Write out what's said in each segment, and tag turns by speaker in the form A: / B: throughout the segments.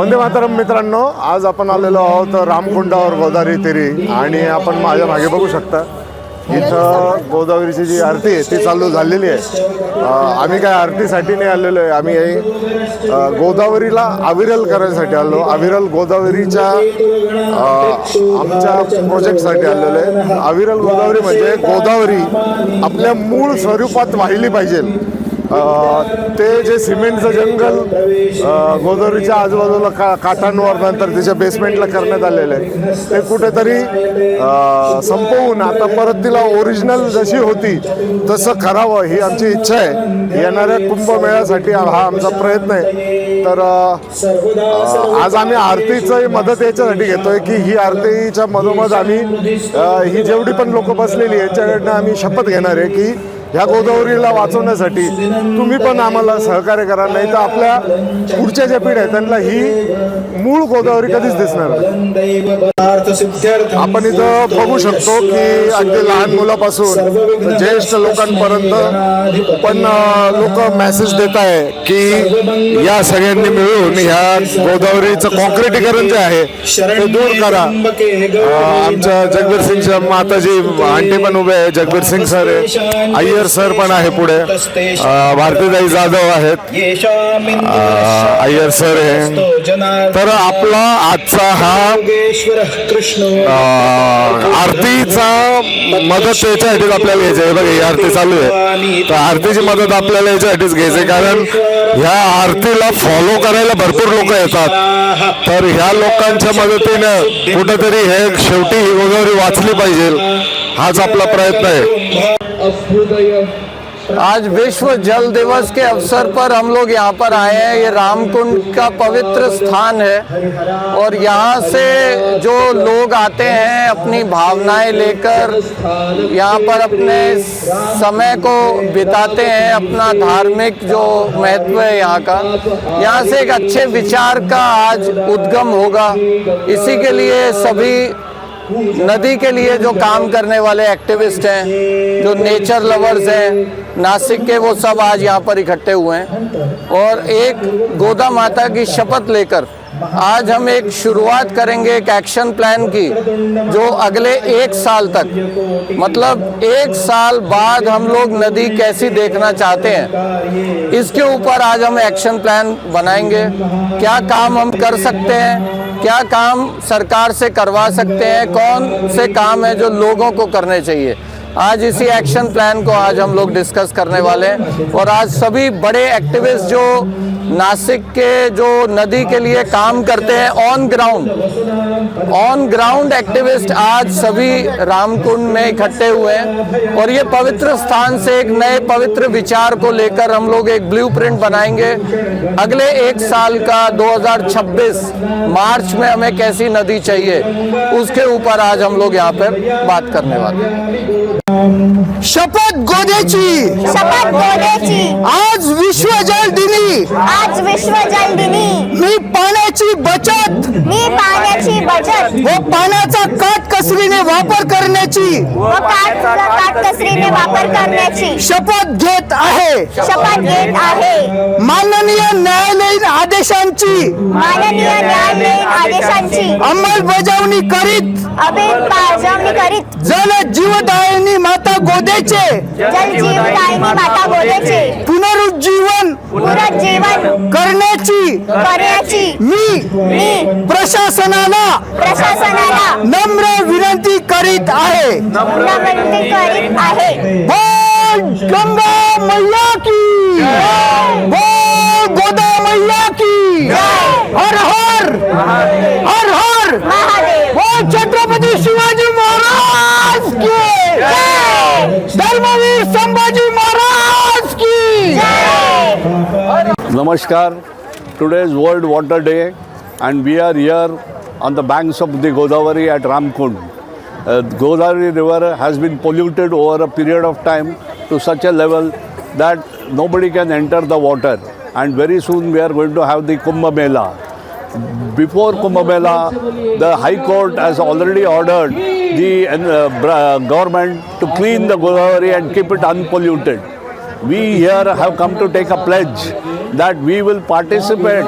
A: वंदे मातरम मित्रांनो आज आपण आलेलो आहोत रामकुंडावर गोदावरी तेरी आणि आपण माझ्या मागे बघू शकता इथं गोदावरीची जी आरती आहे ती चालू झालेली आहे. आम्ही काय आरतीसाठी नाही आलेलो आहे आम्ही गोदावरीला अविरल करण्यासाठी आलो अविरल गोदावरीच्या आमच्या प्रोजेक्टसाठी आलेलो आहे. अविरल गोदावरी म्हणजे गोदावरी आपल्या मूळ स्वरूपात वाहिली पाहिजे. ते जे सिमेंटचं जंगल गोदावरीच्या आजूबाजूला का काठांवर नंतर त्याच्या बेसमेंटला करण्यात आलेलं आहे. ते कुठेतरी संपवून आता परत तिला ओरिजिनल जशी होती तसं करावं ही आमची इच्छा आहे. येणाऱ्या कुंभमेळ्यासाठी हा आमचा प्रयत्न आहे. तर आज आम्ही आरतीचंही मदत याच्यासाठी घेतोय की ही आरतीच्या मधोमध आम्ही ही जेवढी पण लोक बसलेली याच्याकडनं आम्ही शपथ घेणार आहे की ह्या गोदावरीला वाचवण्यासाठी तुम्ही पण आम्हाला सहकार्य करा नाही तर आपल्या पुढच्या ज्या पिढ्या आहेत त्यांना ही मूळ गोदावरी कधीच दिसणार आपण इथं बघू शकतो की अगदी लहान मुलापासून ज्येष्ठ लोकांपर्यंत पण लोक मेसेज देत आहे की या सगळ्यांनी मिळून ह्या गोदावरीचं कॉन्क्रिटीकरण जे आहे ते दूर करा. आमच्या जगबीर सिंगच्या माताजी आंटी पण उभे आहे जगबीर सिंग सर आहे अय्यर सर पण आहे पुढे. अं, भारतीताई जाधव आहेत. अय्यर सर आहे तर आपला आजचा हा आरतीचा मदत त्याच्यासाठीच आपल्याला घ्यायची आहे. बघा ही आरती चालू आहे. तर आरतीची मदत आपल्याला याच्यासाठीच घ्यायची आहे कारण ह्या आरतीला फॉलो करायला भरपूर लोक येतात. तर ह्या लोकांच्या मदतीनं कुठेतरी हे शेवटी ही गोदावरी वाचली पाहिजे. हाच आपला प्रयत्न आहे.
B: आज विश्व जल दिवस के अवसर पर हम लोग यहाँ पर आए हैं। ये रामकुंड का पवित्र स्थान है और यहाँ से जो लोग आते हैं, अपनी भावनाएँ लेकर यहाँ पर अपने समय को बिताते हैं, अपना धार्मिक जो महत्व है यहाँ का। यहाँ से एक अच्छे विचार का आज उद्गम होगा। इसी के लिए सभी नदी के लिए जो काम करने वाले एक्टिविस्ट हैं, जो नेचर लवर्स हैं, नासिक के वो सब आज यहाँ पर इकट्ठे हुए हैं। और एक गोदा माता की शपथ लेकर आज हम एक शुरुआत करेंगे एक एक्शन प्लान की, जो अगले एक साल तक मतलब एक साल बाद हम लोग नदी कैसी देखना चाहते हैं, इसके ऊपर आज हम एक्शन प्लान बनाएँगे। क्या काम हम कर सकते हैं? क्या काम सरकार से करवा सकते हैं? कौन से काम है जो लोगों को करने चाहिए? आज इसी एक्शन प्लान को आज हम लोग डिस्कस करने वाले हैं। और आज सभी बड़े एक्टिविस्ट जो नासिक के जो नदी के लिए काम करते हैं on ground on ground activist आज सभी रामकुंड में इकट्ठे हुए हैं। और ये पवित्र स्थान से एक नए पवित्र विचार को लेकर हम लोग एक ब्लूप्रिंट बनाएँगे। अगले एक साल का 2026 मार्च में हमें कैसी नदी चाहिए, उसके ऊपर आज हम लोग यहाँ पर बात करने वाले हैं।
C: शपथ गोद्याची
D: शपथ गोड्याची
C: आज विश्व जल दिनी.
D: आज विश्व जल दिनी.
C: मी पाण्याची बचत.
D: मी पाण्याची बचत.
C: व पाण्याचा काटकसरीने वापर करण्याची.
D: व काट काटकसरीने वापर करण्याची.
C: शपथ घेत आहे.
D: शपथ घेत आहे.
C: माननीय न्यायालयीन आदेशांची.
D: माननीय न्यायालयीन आदेशांची.
C: अंमलबजावणी करीत.
D: अंमलबजावणी करीत.
C: जल जीवदायिनी माता गोद्याचे
D: जलजीवदायिनी माता गोड्याचे
C: पुनरुज्जीवन
D: पुनरुज्जीवन
C: करण्याची
D: करण्याची.
C: मी
D: मी
C: प्रशासनाला
D: प्रशासनाला
C: नम्र विनंती करीत आहे.
D: विनंती करीत आहे.
C: बोल गंगा मैया की. बोल गोदा मैया की. हर हर. हर हर. बोल Chhatrapati Shivaji
E: Namaskar. Today is World Water Day, and we are here on the banks of the Godavari at Ramkund. Uh, Godavari River has been polluted over a period of time to such a level that nobody can enter the water. And very soon we are going to have the Kumbh Mela. Before Kumbh Mela, the High Court has already ordered the uh, government to clean the Godavari and keep it unpolluted. We here have come to take a pledge that we will participate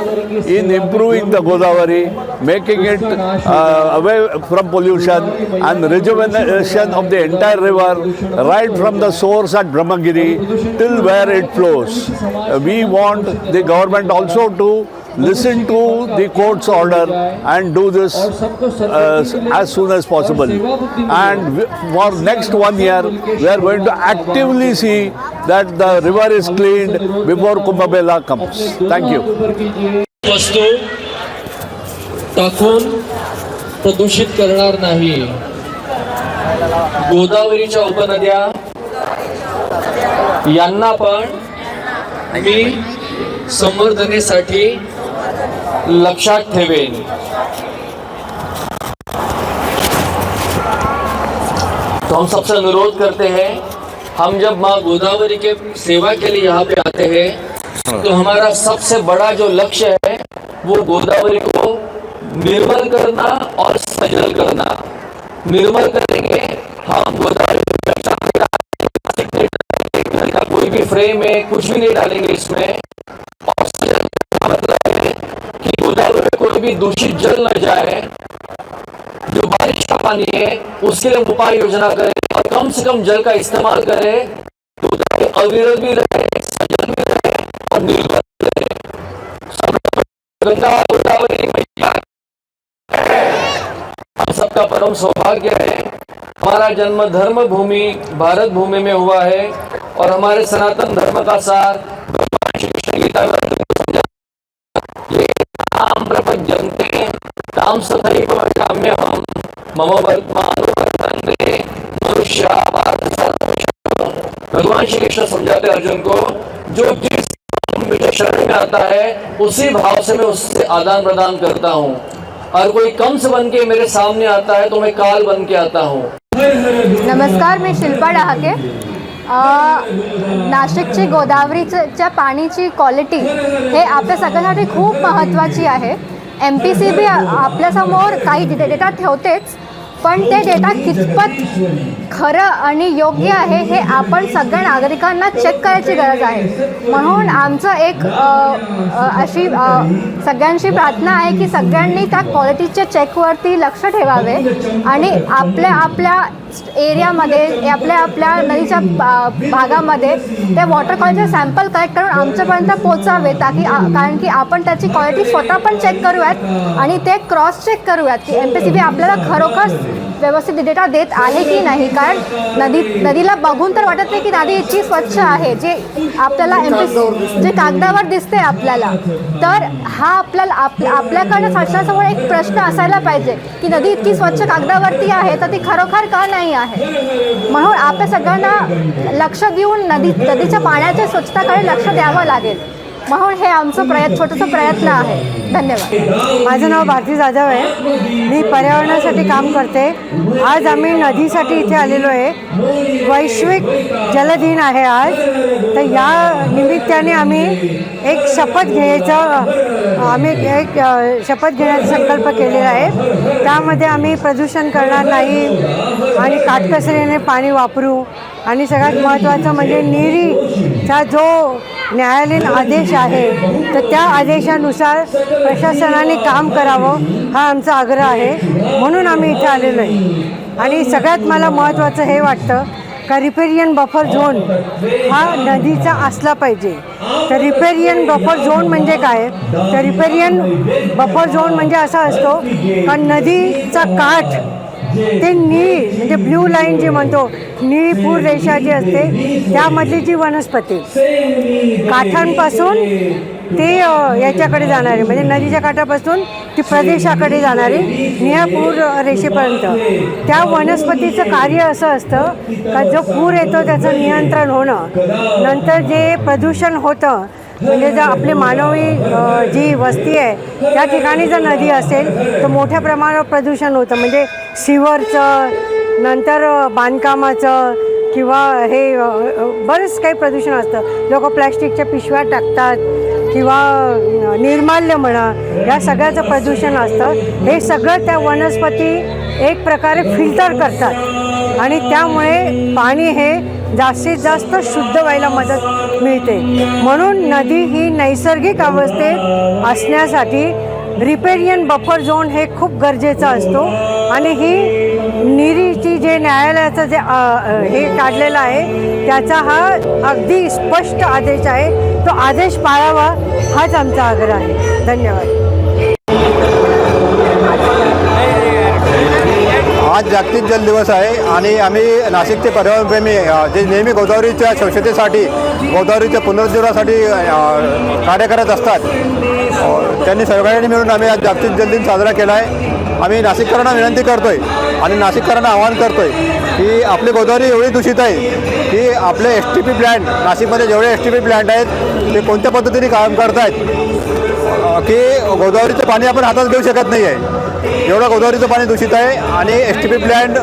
E: in improving the Godavari, making it uh, away from pollution and rejuvenation of the entire river right from the source at Brahmagiri till where it flows. Uh, we want the government also to listen to the court's order and do this uh, as soon as possible. And for next one year, we are going to actively see that the river is cleaned before Kumbh Mela comes. Thank you.
F: वस्तू टाकून प्रदूषित करणार नाही गोदावरीच्या उपनद्या यांना पण मी संवर्धनेसाठी लक्षात ठेवेन तो हम सबसे अनुरोध करते हैं हम जब माँ गोदावरी के सेवा के लिए यहाँ पे आते हैं तो हमारा सबसे बड़ा जो लक्ष्य है वो गोदावरी को निर्मल करना और सजल करना। निर्मल करेंगे हम गोदावरी को कोई भी फ्रेम है कुछ भी नहीं डालेंगे इसमें। और सजल मतलब है कि गोदावरी कोई भी दूषित जल न जाए पानी है उसके लिए उपाय योजना करें और कम से कम जल का इस्तेमाल करें तो अविरल भी रहे सजल भी रहे और निर्भर रहे। गंगा, गोदावरी, मैया, हम सबका परम सौभाग्य है। हमारा जन्म धर्म भूमि भारत भूमि में हुआ है और हमारे सनातन धर्म का सार गीता हम मम भगवान श्री कृष्ण समझाते अर्जुन को, जो जिस मुझे शरण में आता है, उसी भाव से मैं उससे आदान प्रदान करता हूँ। और कोई कंस बन के मेरे सामने आता है तो मैं काल बन के आता हूँ।
B: नमस्कार, मी शिल्पा डहाके। नाशिकची गोदावरीच्या पाणीची क्वालिटी हे आपल्या सगळ्यांसाठी खूप आहे. एम पी सी बी आपल्यासमोर काही डेटा ठेवतेच पण ते डेटा कितपत खरं आणि योग्य आहे हे आपण सगळ्या नागरिकांना चेक करायची गरज आहे. म्हणून आमचं एक अशी सगळ्यांशी प्रार्थना आहे की सगळ्यांनी त्या क्वालिटीच्या चेकवरती लक्ष ठेवावे आणि आपल्या आपल्या एरियामध्ये आपल्या आपल्या नदीच्या भागामध्ये ते वॉटर क्वालिटीचे सॅम्पल कलेक्ट करून आमच्यापर्यंत पोचावे ताकी कारण की आपण त्याची क्वालिटी स्वतः पण चेक करूयात आणि ते क्रॉस चेक करूयात की एम पी सी बी आपल्याला खरोखर व्यवस्थित डेटा देत आहे की नाही? कारण नदी नदीला बघून तर वाटत नाही की नदी इतकी स्वच्छ आहे जे आपल्याला एम जे कागदावर दिसते आपल्याला. तर हा आपल्याला आप आपल्याकडनं शासनासमोर एक प्रश्न असायला पाहिजे की नदी इतकी स्वच्छ कागदावरती आहे तर ती खरोखर का नाही आहे? म्हणून आपल्या सगळ्यांना लक्ष देऊन नदी नदीच्या पाण्याच्या स्वच्छताकडे लक्ष द्यावं लागेल. म्हणून हे आमचं प्रयत्न छोटंसं प्रयत्न आहे. धन्यवाद.
G: माझं नाव भारती जाधव आहे. मी पर्यावरणासाठी काम करते. आज आम्ही नदीसाठी इथे आलेलो आहे. वैश्विक जलदिन आहे आज. तर या निमित्ताने आम्ही एक शपथ घ्यायचं आम्ही एक शपथ घेण्याचा संकल्प केलेला आहे. त्यामध्ये आम्ही प्रदूषण करणार नाही आणि काटकसरीने पाणी वापरू. आणि सगळ्यात महत्त्वाचं म्हणजे निरीचा जो न्यायालयीन आदेश आहे तर त्या आदेशानुसार प्रशासनाने काम करावं हा आमचा आग्रह आहे. म्हणून आम्ही इथे आलेलो आहे. आणि सगळ्यात मला महत्त्वाचं हे वाटतं का रिपेरियन बफर झोन हा नदीचा असला पाहिजे. तर रिपेरियन बफर झोन म्हणजे काय? तर रिपेरियन बफर झोन म्हणजे असा असतो का नदीचा काठ ते निळी म्हणजे ब्ल्यू लाईन जी म्हणतो निळी पूर रेषा जी असते त्यामधली जी वनस्पती काठांपासून ते याच्याकडे जाणारी म्हणजे नदीच्या काठापासून ती प्रदेशाकडे जाणारी निळापूर रेषेपर्यंत. त्या वनस्पतीचं कार्य असं असतं का जो पूर येतो त्याचं नियंत्रण होणं. नंतर जे प्रदूषण होतं म्हणजे जर आपली मानवी जी वस्ती आहे त्या ठिकाणी जर नदी असेल तर मोठ्या प्रमाणावर प्रदूषण होतं. म्हणजे सिवरचं नंतर बांधकामाचं किंवा हे बरंच काही प्रदूषण असतं. लोक प्लॅस्टिकच्या पिशव्या टाकतात किंवा निर्माल्य म्हणा या सगळ्याचं प्रदूषण असतं. हे सगळं त्या वनस्पती एक प्रकारे फिल्टर करतात. आणि त्यामुळे पाणी हे जास्तीत जास्त शुद्ध व्हायला मदत मिळते. म्हणून नदी ही नैसर्गिक अवस्थेत असण्यासाठी रिपेरियन बफर झोन हे खूप गरजेचं असतो आणि ही निरीची जे न्यायालयाचं जे हे काढलेलं आहे त्याचा हा अगदी स्पष्ट आदेश आहे. तो आदेश पाळावा हाच आमचा आग्रह आहे. धन्यवाद.
H: आज जागतिक जल दिवस आहे आणि आम्ही नाशिकचे पर्यावरणप्रेमी जे नेहमी गोदावरीच्या स्वच्छतेसाठी गोदावरीच्या पुनरुज्जीवनासाठी कार्य करत असतात. त्यांनी सगळ्यांनी मिळून आम्ही आज जागतिक जल दिन साजरा केला आहे. आम्ही नाशिककरांना विनंती करतो आहे आणि नाशिककरांना आवाहन करतो आहे की आपली गोदावरी एवढी दूषित आहे की आपले एस टी पी प्लॅन्ट नाशिकमध्ये जेवढे एस टी पी प्लॅन्ट आहेत ते कोणत्या पद्धतीने काम करत आहेत की गोदावरीचं पाणी आपण हातात घेऊ शकत नाही आहे एवढं गोदावरीचं पाणी दूषित आहे आणि एस टी पी प्लॅन्ट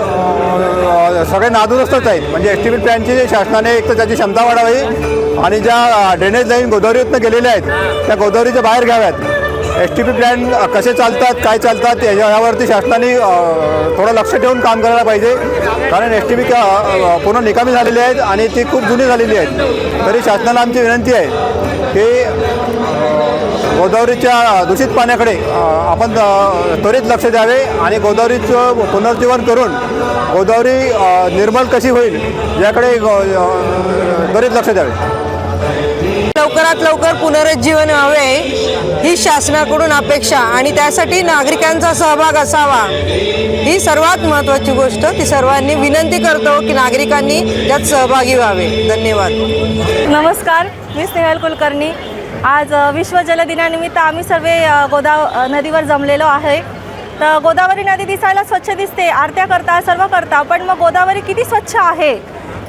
H: सगळे नादुरुस्तच आहेत. म्हणजे एस टी पी प्लॅनची शासनाने एक तर त्याची क्षमता वाढावी आणि ज्या ड्रेनेज लाईन गोदावरीतनं गेलेल्या आहेत त्या गोदावरीच्या बाहेर घ्याव्यात. एस टी पी प्लॅन कसे चालतात काय चालतात यावरती शासनाने थोडं लक्ष ठेवून काम करायला पाहिजे. कारण एस टी पी पूर्ण निकामी झालेली आहेत आणि ती खूप जुनी झालेली आहेत. तरी शासनाला आमची विनंती आहे की गोदावरीच्या दूषित पाण्याकडे आपण त्वरित लक्ष द्यावे आणि गोदावरीचं पुनर्जीवन करून गोदावरी निर्मल कशी होईल याकडे त्वरित लक्ष द्यावे.
G: लवकरात लवकर पुनरुज्जीवन व्हावे ही शासनाकडून अपेक्षा आणि त्यासाठी नागरिकांचा सहभाग असावा. ही सर्वात महत्त्वाची गोष्ट. ती सर्वांनी विनंती करतो की नागरिकांनी त्यात सहभागी व्हावे. धन्यवाद.
I: नमस्कार मी स्नेहल कुलकर्णी. आज विश्व जल दिनानिमित्त आम्ही सर्व गोदाव नदीवर जमलेलो आहे. तर गोदावरी नदी दिसायला स्वच्छ दिसते आरत्या करता सर्व करता पण मग गोदावरी किती स्वच्छ आहे?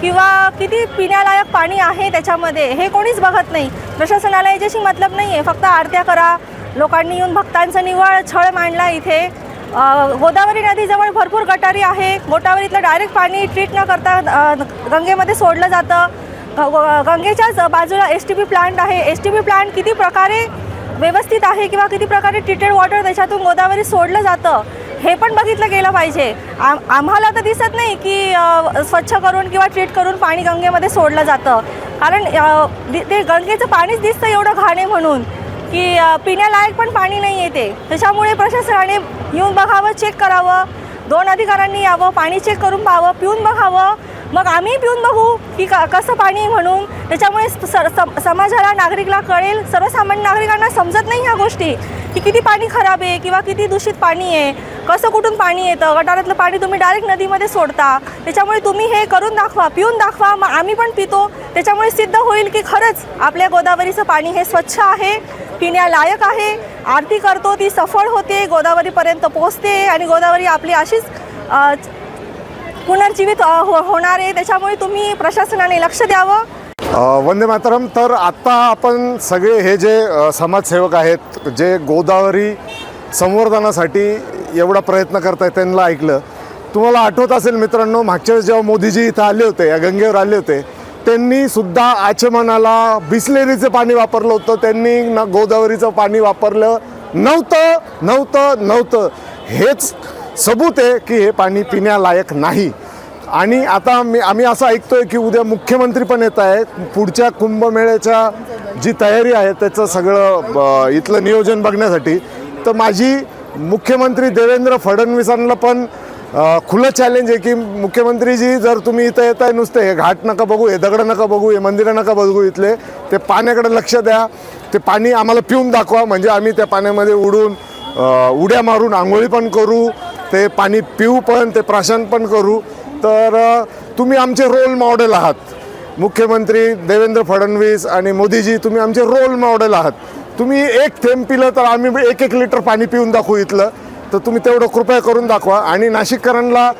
I: किंवा किती पिण्यालायक पाणी आहे त्याच्यामध्ये? हे कोणीच बघत नाही. प्रशासनाला याच्याशी मतलब नाही आहे फक्त आरत्या करा. लोकांनी येऊन भक्तांचा निव्वळ छळ मांडला इथे. गोदावरी नदीजवळ भरपूर गटारी आहे गोदावरीतलं डायरेक्ट पाणी ट्रीट न करता गंगेमध्ये सोडलं जातं. गंगेच्याच बाजूला एस टी पी प्लांट आहे. एस टी पी प्लांट किती प्रकारे व्यवस्थित आहे किंवा किती प्रकारे ट्रीटेड वॉटर त्याच्यातून गोदावरी सोडलं जातं हे पण बघितलं गेलं पाहिजे. आम आम्हाला तर दिसत नाही की स्वच्छ करून किंवा ट्रीट करून पाणी गंगेमध्ये सोडलं जातं. कारण ते गंगेचं पाणीच दिसतं एवढं घाण आहे म्हणून की पिण्यालायक पण पाणी नाही येते त्याच्यामुळे प्रशासनाने येऊन बघावं चेक करावं. दोन अधिकाऱ्यांनी यावं पाणी चेक करून पाहावं पिऊन बघावं. मग आम्ही पिऊन बघू की क कसं पाणी आहे म्हणून. त्याच्यामुळे स- सम- समाजाला नागरिकला कळेल. सर्वसामान्य नागरिकांना समजत नाही ह्या गोष्टी की किती पाणी खराब आहे किंवा किती दूषित पाणी आहे. कसं कुठून पाणी येतं? गटारातलं पाणी तुम्ही डायरेक्ट नदीमध्ये सोडता. त्याच्यामुळे तुम्ही हे करून दाखवा पिऊन दाखवा. मग आम्ही पण पितो. त्याच्यामुळे सिद्ध होईल की खरंच आपल्या गोदावरीचं पाणी हे स्वच्छ आहे पिण्यालायक आहे. आरती करतो ती सफळ होते गोदावरीपर्यंत पोहोचते आणि गोदावरी आपली अशीच पुनर्जीवित हो होणार आहे. त्याच्यामुळे तुम्ही प्रशासनाने लक्ष द्यावं.
A: वंदे मातरम. तर आत्ता आपण सगळे हे जे समाजसेवक आहेत जे गोदावरी संवर्धनासाठी एवढा प्रयत्न करत आहेत त्यांना ऐकलं. तुम्हाला आठवत असेल मित्रांनो मागच्या वेळेस जेव्हा मोदीजी इथं आले होते या गंगेवर आले होते त्यांनी सुद्धा आचमनाला बिसलेरीचं पाणी वापरलं होतं. त्यांनी ना गोदावरीचं पाणी वापरलं नव्हतं नव्हतं नव्हतं. हेच सबूत आहे की हे पाणी पिण्यालायक नाही. आणि आता मी आम्ही असं ऐकतोय की उद्या मुख्यमंत्री पण येत आहेत. पुढच्या कुंभमेळ्याच्या जी तयारी आहे त्याचं सगळं ब- इथलं नियोजन बघण्यासाठी. तर माझी मुख्यमंत्री देवेंद्र फडणवीसांना पण खुलं चॅलेंज आहे की मुख्यमंत्रीजी जर तुम्ही इथं येत आहे नुसते हे घाट नका बघू हे दगडं नका बघू हे मंदिरं नका बघू इथले. ते पाण्याकडे लक्ष द्या. ते पाणी आम्हाला पिऊन दाखवा. म्हणजे आम्ही त्या पाण्यामध्ये उडून उड्या मारून आंघोळी पण करू. ते पाणी पिऊ पण ते प्राशन पण करू. तर तुम्ही आमचे रोल मॉडेल आहात. मुख्यमंत्री देवेंद्र फडणवीस आणि मोदीजी तुम्ही आमचे रोल मॉडेल आहात. तुम्ही एक थेंब पिलं तर आम्ही एक एक लिटर पाणी पिऊन दाखवू इथलं. तर तुम्ही तेवढं कृपया करून दाखवा. आणि नाशिककरांना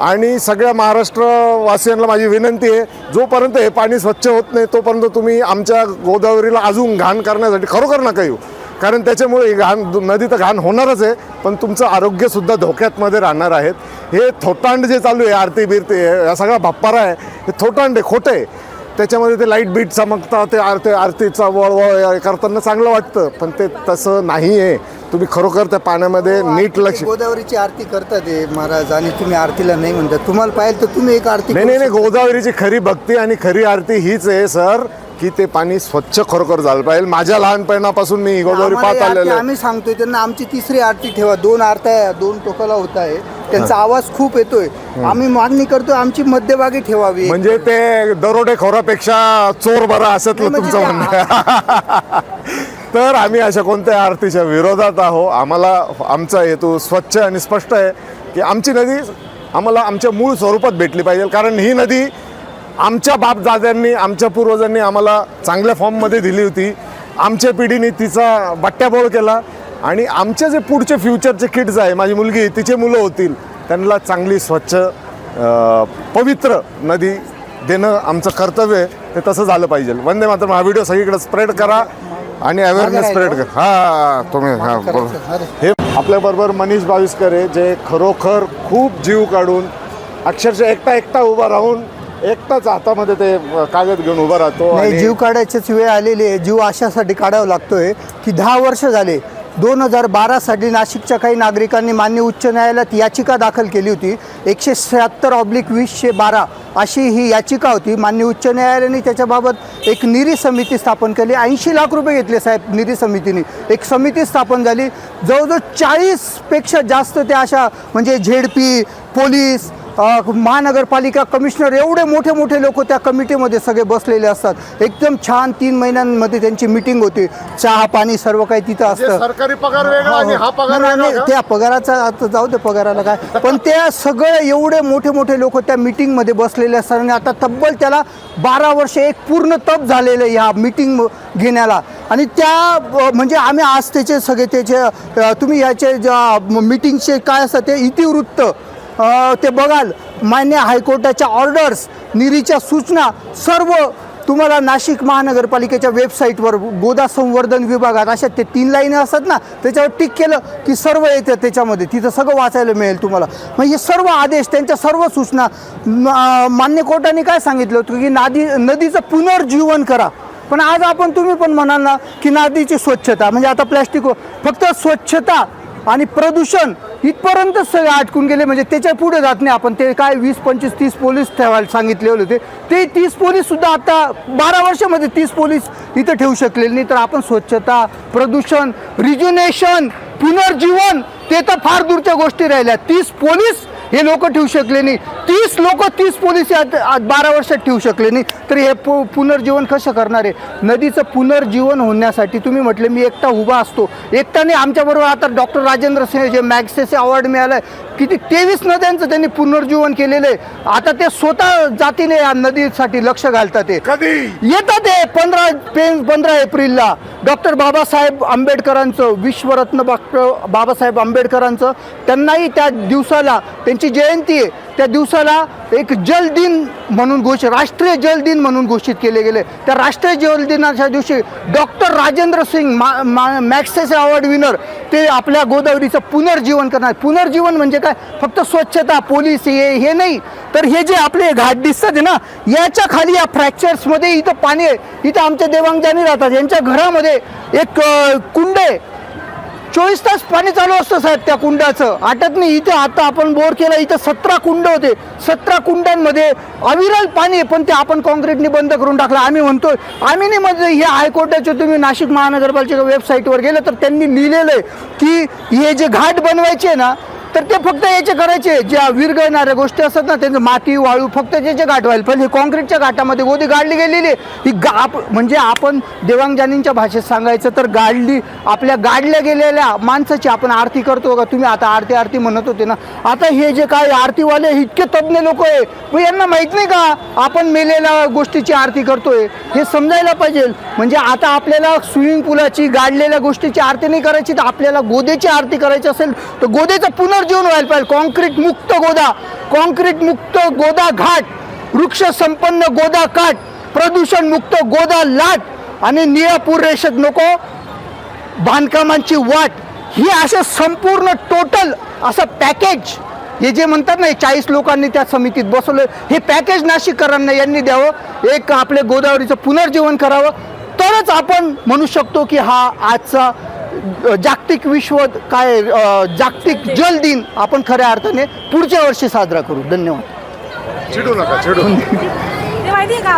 A: आणि सगळ्या महाराष्ट्रवासियांना माझी विनंती आहे जोपर्यंत हे पाणी स्वच्छ होत नाही तोपर्यंत तुम्ही आमच्या गोदावरीला अजून घाण करण्यासाठी खरोखर नका येऊ. कारण त्याच्यामुळे घाण नदी तर घाण होणारच आहे पण तुमचं आरोग्यसुद्धा धोक्यातमध्ये राहणार आहेत. हे थोटांड जे चालू आहे आरती बिरती हा सगळा भप्पारा आहे हे थोटांड आहे खोटे आहे. त्याच्यामध्ये ते लाइट बीट चमकतात ते आरती आरतीचा वळवळ करताना चांगलं वाटतं पण ते तसं नाही आहे तुम्ही खरोखर त्या पाण्यामध्ये नीट लक्ष
C: गोदावरीची आरती करतात हे महाराज आणि तुम्ही आरतीला नाही म्हणतात तुम्हाला पाहिजे तर तुम्ही एक आरती
A: नाही नाही नाही गोदावरीची खरी भक्ती आणि खरी आरती हीच आहे सर की ते पाणी स्वच्छ खरोखर झालं पाहिजे. माझ्या लहानपणापासून मी ही गोदावरी
C: आम्हाला
A: पाहत
C: ही आरती
A: आलेलो आहे.
C: आम्ही सांगतोय त्यांना आमची तिसरी आरती ठेवा. दोन आरत्या दोन टोकाला होत आहे. त्यांचा आवाज खूप येतोय. आम्ही मागणी करतोय आमची मध्यभागी ठेवावी.
A: म्हणजे ते दरोडे खोरापेक्षा चोर बरा असत
C: नाही, म्हणजे
A: तुमचं
C: ते
A: म्हणणं. तर आम्ही अशा कोणत्या आरतीच्या विरोधात आहो? आम्हाला आमचा हेतू स्वच्छ आणि स्पष्ट आहे की आमची नदी आम्हाला आमच्या मूळ स्वरूपात भेटली पाहिजे. कारण ही नदी आमच्या बापदाद्यांनी आमच्या पूर्वजांनी आम्हाला चांगल्या फॉर्ममध्ये दिली होती. आमच्या पिढीने तिचा बट्ट्याबोळ केला आणि आमचे जे पुढचे फ्युचरचे किड्स आहे माझी मुलगी तिचे मुलं होतील त्यांना चांगली स्वच्छ पवित्र नदी देणं आमचं कर्तव्य आहे. ते तसं झालं पाहिजे. वंदे मात्र हा व्हिडिओ सगळीकडे स्प्रेड करा. आणि अवेअरनेस स्प्रेड करा. हा तुम्ही हा बरोबर हे आपल्याबरोबर मनीष बाविस्कर आहे जे खरोखर खूप जीव काढून अक्षरशः एकटा एकटा उभा राहून एकटाच हातामध्ये ते कागद घेऊन उभा राहतो
C: जीव काढायचीच वेळ आलेली आहे. जीव अशासाठी काढावा लागतोय की दहा वर्ष झाले दोन हजार बारासाठी नाशिकच्या काही नागरिकांनी मान्य उच्च न्यायालयात याचिका दाखल केली होती. एकशे शहात्तर ऑब्लिक वीसशे बारा अशी ही याचिका होती. मान्य उच्च न्यायालयाने त्याच्याबाबत एक निरी समिती स्थापन केली. ऐंशी लाख रुपये घेतले साहेब निरी समितीने. एक समिती स्थापन झाली. जवळजवळ चाळीसपेक्षा जास्त त्या अशा म्हणजे झेडपी पोलीस महानगरपालिका कमिशनर एवढे मोठे मोठे लोक त्या कमिटीमध्ये सगळे बसलेले असतात. एकदम छान तीन महिन्यांमध्ये त्यांची मिटिंग होती. चहा पाणी सर्व काही तिथं
A: जे
C: असतं.
A: सरकारी पगार वेगळा आणि हा पगार
C: नाही, नाही,
A: वेगळा का?
C: त्या पगाराचा आता जाऊ दे पगाराला काय. पण त्या सगळे एवढे मोठे मोठे लोक त्या मीटिंगमध्ये बसलेले असतात आणि आता तब्बल त्याला बारा वर्ष एक पूर्ण तप झालेलं आहे ह्या मीटिंग घेण्याला. आणि त्या म्हणजे आम्ही आज त्याचे सगळे त्याचे अ, तुम्ही याचे ज्या मीटिंगचे काय असतात ते इतिवृत्त ते बघाल. मान्य हायकोर्टाच्या ऑर्डर्स निरीच्या सूचना सर्व तुम्हाला नाशिक महानगरपालिकेच्या वेबसाईटवर गोदा संवर्धन विभागात अशा ते तीन लाईन असतात ना त्याच्यावर टिक केलं की सर्व येतं त्याच्यामध्ये. तिथं सगळं वाचायला मिळेल तुम्हाला. मग हे सर्व आदेश त्यांच्या सर्व सूचना मान्य कोर्टाने काय सांगितलं होतं की नादी नदीचं पुनर्जीवन करा. पण आज आपण तुम्ही पण म्हणाल ना की नदीची स्वच्छता म्हणजे आता प्लॅस्टिक फक्त स्वच्छता आणि प्रदूषण इथपर्यंत सगळे अटकून गेले. म्हणजे त्याच्या पुढे जात नाही. आपण ते काय वीस पंचवीस तीस पोलीस ठेवायला सांगितले होते. ते तीस पोलीससुद्धा आता बारा वर्षामध्ये तीस पोलीस इथं ठेवू शकलेले नाही. तर आपण स्वच्छता प्रदूषण रिज्युनेशन पुनर्जीवन ते तर फार दूरच्या गोष्टी राहिल्या. तीस पोलीस हे लोक ठेवू शकले नाही. तीस लोक तीस पोलीस बारा वर्षात ठेवू शकले नाही. तर हे पु पुनर्जीवन कसं करणार आहे? नदीचं पुनर्जीवन होण्यासाठी तुम्ही म्हटले मी एकटा उभा असतो. एकट्याने आमच्याबरोबर आता डॉक्टर राजेंद्र सिंह जे मॅग्सेसे अवॉर्ड मिळालं आहे किती तेवीस नद्यांचं त्यांनी पुनर्जीवन केलेलं आहे. आता ते स्वतः जातीने या नदीसाठी लक्ष घालतात
A: कधी?
C: येतात ते पंधरा पंधरा एप्रिलला. डॉक्टर बाबासाहेब आंबेडकरांचं विश्वरत्न डॉक्टर बाबासाहेब आंबेडकरांचं त्यांनाही त्या दिवसाला त्यांची जयंती आहे. त्या दिवसाला एक जल दिन म्हणून घोषित राष्ट्रीय जल दिन म्हणून घोषित केले गेले. त्या राष्ट्रीय जल दिनाच्या दिवशी डॉक्टर राजेंद्र सिंग मा मा मॅक्सेस अवॉर्ड विनर ते आपल्या गोदावरीचं पुनर्जीवन करणार. पुनर्जीवन म्हणजे काय? फक्त स्वच्छता पोलीस हे हे नाही. तर हे जे आपले घाट दिसतात आहे ना याच्या खाली या फ्रॅक्चर्समध्ये इथं पाणी आहे. इथं आमच्या देवांगजानी राहतात. यांच्या घरामध्ये एक कुंड आहे. चोवीस तास पाणी चालू असतं साहेब त्या कुंडाचं आटत नाही. इथे आता आपण बोर केला इथं सतरा कुंड होते. सतरा कुंडांमध्ये अविरल पाणी आहे पण ते आपण कॉन्क्रीटने बंद करून टाकलं. आम्ही म्हणतोय आम्ही नाही म्हणजे हे हायकोर्टाचे तुम्ही नाशिक महानगरपालिकेच्या वेबसाईटवर गेलं तर त्यांनी लिहिलेलं आहे की हे जे घाट बनवायचे ना तर ते फक्त याचे करायचे. ज्या विरघळणाऱ्या गोष्टी असतात ना त्यांचं माती वाळू फक्त त्याचे गाठ व्हायला पण हे कॉन्क्रीटच्या घाटामध्ये गोदी गाडली गेलेली ही गाप म्हणजे आपण देवांगजानींच्या भाषेत सांगायचं तर गाडली आपल्या गाडल्या गेलेल्या माणसाची आपण आरती करतो का? तुम्ही आता आरती आरती म्हणत होते ना. आता हे जे काय आरतीवाले इतके तज्ज्ञ लोक आहे मग यांना माहीत नाही का? आपण मेलेल्या गोष्टीची आरती करतोय. हे समजायला पाहिजे. म्हणजे आता आपल्याला स्विमिंग पुलाची गाडलेल्या गोष्टीची आरती नाही करायची तर आपल्याला गोदेची आरती करायची असेल तर गोदेचा पुन्हा पुनर्जीवन व्हायला पाहिजे कॉन्क्रीट मुक्त गोदा कॉन्क्रीट मुक्त गोदा घाट वृक्ष संपन्न गोदा काठ प्रदूषण मुक्त गोदा लाट आणि निळापूर रेषेत नको. बांधकामांची वाट ही असं संपूर्ण टोटल असं पॅकेज हे जे म्हणतात ना चाळीस लोकांनी त्या समितीत बसवलं. हे पॅकेज नाशिककरांना यांनी द्यावं. एक आपले गोदावरीचं पुनर्जीवन करावं. तरच आपण म्हणू शकतो की हा आजचा जागतिक विश्व काय जागतिक जल दिन आपण खऱ्या अर्थाने पुढच्या वर्षी साजरा करू. धन्यवाद.
A: चिडू नका चिडू.
G: माहिती आहे का?